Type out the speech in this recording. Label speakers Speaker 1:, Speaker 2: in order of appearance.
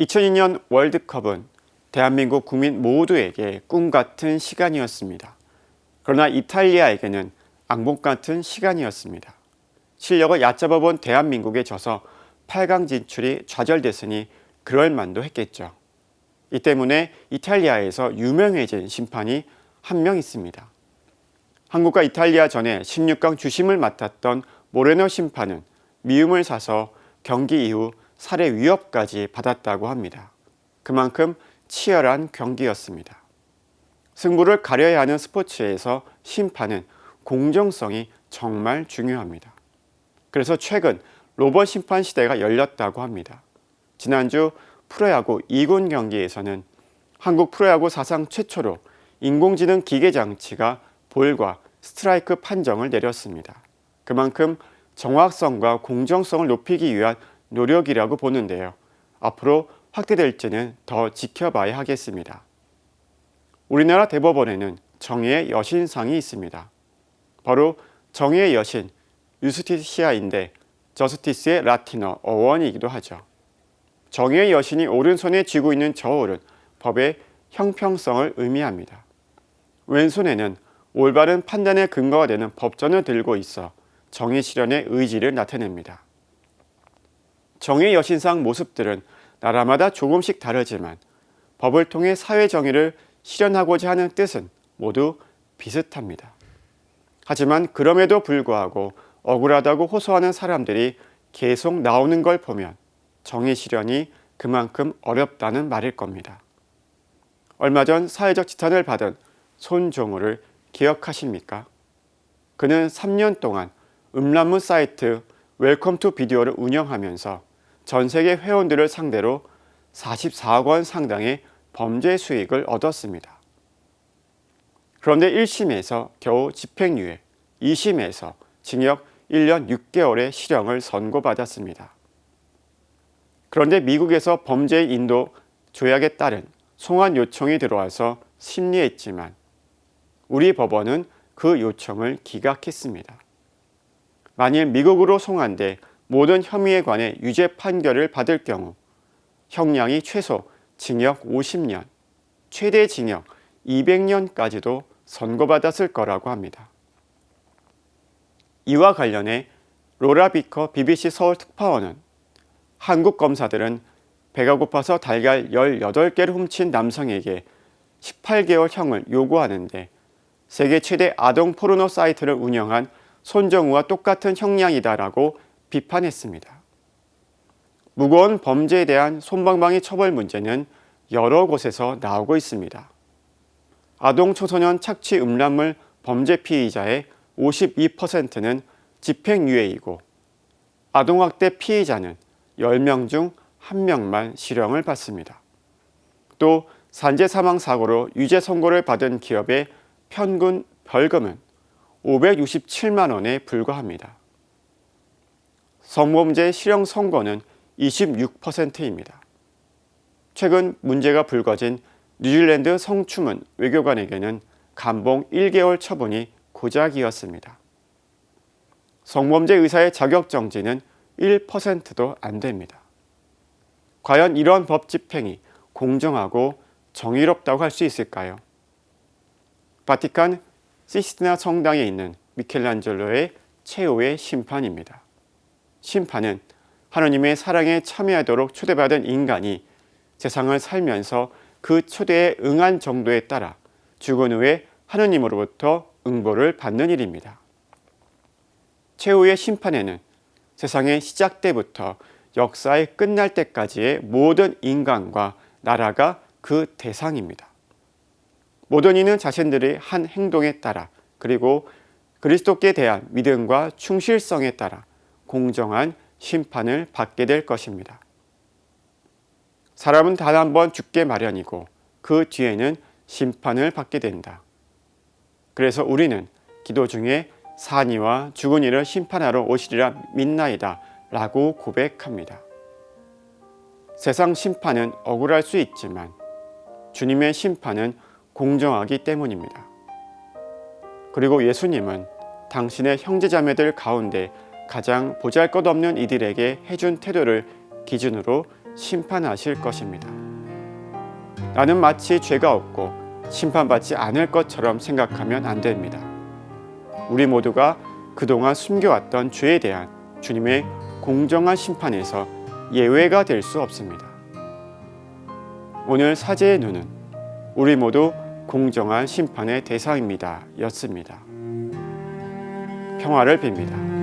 Speaker 1: 2002년 월드컵은 대한민국 국민 모두에게 꿈 같은 시간이었습니다. 그러나 이탈리아에게는 악몽 같은 시간이었습니다. 실력을 얕잡아 본 대한민국에 져서 8강 진출이 좌절됐으니 그럴 만도 했겠죠. 이 때문에 이탈리아에서 유명해진 심판이 한 명 있습니다. 한국과 이탈리아 전에 16강 주심을 맡았던 모레노 심판은 미움을 사서 경기 이후 살해 위협까지 받았다고 합니다. 그만큼 치열한 경기였습니다. 승부를 가려야 하는 스포츠에서 심판은 공정성이 정말 중요합니다. 그래서 최근 로봇 심판 시대가 열렸다고 합니다. 지난주 프로야구 2군 경기에서는 한국 프로야구 사상 최초로 인공지능 기계 장치가 볼과 스트라이크 판정을 내렸습니다. 그만큼 정확성과 공정성을 높이기 위한 노력이라고 보는데요. 앞으로 확대될지는 더 지켜봐야 하겠습니다. 우리나라 대법원에는 정의의 여신상이 있습니다. 바로 정의의 여신 유스티시아인데 저스티스의 라틴어 어원이기도 하죠. 정의의 여신이 오른손에 쥐고 있는 저울은 법의 형평성을 의미합니다. 왼손에는 올바른 판단의 근거가 되는 법전을 들고 있어 정의 실현의 의지를 나타냅니다. 정의 여신상 모습들은 나라마다 조금씩 다르지만 법을 통해 사회 정의를 실현하고자 하는 뜻은 모두 비슷합니다. 하지만 그럼에도 불구하고 억울하다고 호소하는 사람들이 계속 나오는 걸 보면 정의 실현이 그만큼 어렵다는 말일 겁니다. 얼마 전 사회적 지탄을 받은 손종우를 기억하십니까? 그는 3년 동안 음란문 사이트 웰컴 투 비디오를 운영하면서 전 세계 회원들을 상대로 44억 원 상당의 범죄 수익을 얻었습니다. 그런데 1심에서 겨우 집행유예, 2심에서 징역 1년 6개월의 실형을 선고받았습니다. 그런데 미국에서 범죄 인도 조약에 따른 송환 요청이 들어와서 심리했지만 우리 법원은 그 요청을 기각했습니다. 만일 미국으로 송환돼 모든 혐의에 관해 유죄 판결을 받을 경우 형량이 최소 징역 50년, 최대 징역 200년까지도 선고받았을 거라고 합니다. 이와 관련해 로라 비커 BBC 서울 특파원은 한국 검사들은 배가 고파서 달걀 18개를 훔친 남성에게 18개월 형을 요구하는데 세계 최대 아동 포르노 사이트를 운영한 손정우와 똑같은 형량이다라고 비판했습니다. 무거운 범죄에 대한 손방망이 처벌 문제는 여러 곳에서 나오고 있습니다. 아동 초소년 착취 음란물 범죄 피의자의 52%는 집행유예이고 아동학대 피의자는 10명 중 1명만 실형을 받습니다. 또 산재 사망 사고로 유죄 선고를 받은 기업의 평균 벌금은 567만 원에 불과합니다. 성범죄 실형 선고는 26%입니다. 최근 문제가 불거진 뉴질랜드 성추문 외교관에게는 감봉 1개월 처분이 고작이었습니다. 성범죄 의사의 자격 정지는 1%도 안 됩니다. 과연 이런 법 집행이 공정하고 정의롭다고 할 수 있을까요? 바티칸 시스티나 성당에 있는 미켈란젤로의 최후의 심판입니다. 심판은 하느님의 사랑에 참여하도록 초대받은 인간이 세상을 살면서 그 초대에 응한 정도에 따라 죽은 후에 하느님으로부터 응보를 받는 일입니다. 최후의 심판에는 세상의 시작 때부터 역사의 끝날 때까지의 모든 인간과 나라가 그 대상입니다. 모든 이는 자신들의 한 행동에 따라 그리고 그리스도께 대한 믿음과 충실성에 따라 공정한 심판을 받게 될 것입니다. 사람은 단 한 번 죽게 마련이고 그 뒤에는 심판을 받게 된다. 그래서 우리는 기도 중에 산이와 죽은 이를 심판하러 오시리라 믿나이다 라고 고백합니다. 세상 심판은 억울할 수 있지만 주님의 심판은 공정하기 때문입니다. 그리고 예수님은 당신의 형제자매들 가운데 가장 보잘것없는 이들에게 해준 태도를 기준으로 심판하실 것입니다. 나는 마치 죄가 없고 심판받지 않을 것처럼 생각하면 안 됩니다. 우리 모두가 그동안 숨겨왔던 죄에 대한 주님의 공정한 심판에서 예외가 될 수 없습니다. 오늘 사제의 눈은 우리 모두 공정한 심판의 대상입니다. 였습니다. 평화를 빕니다.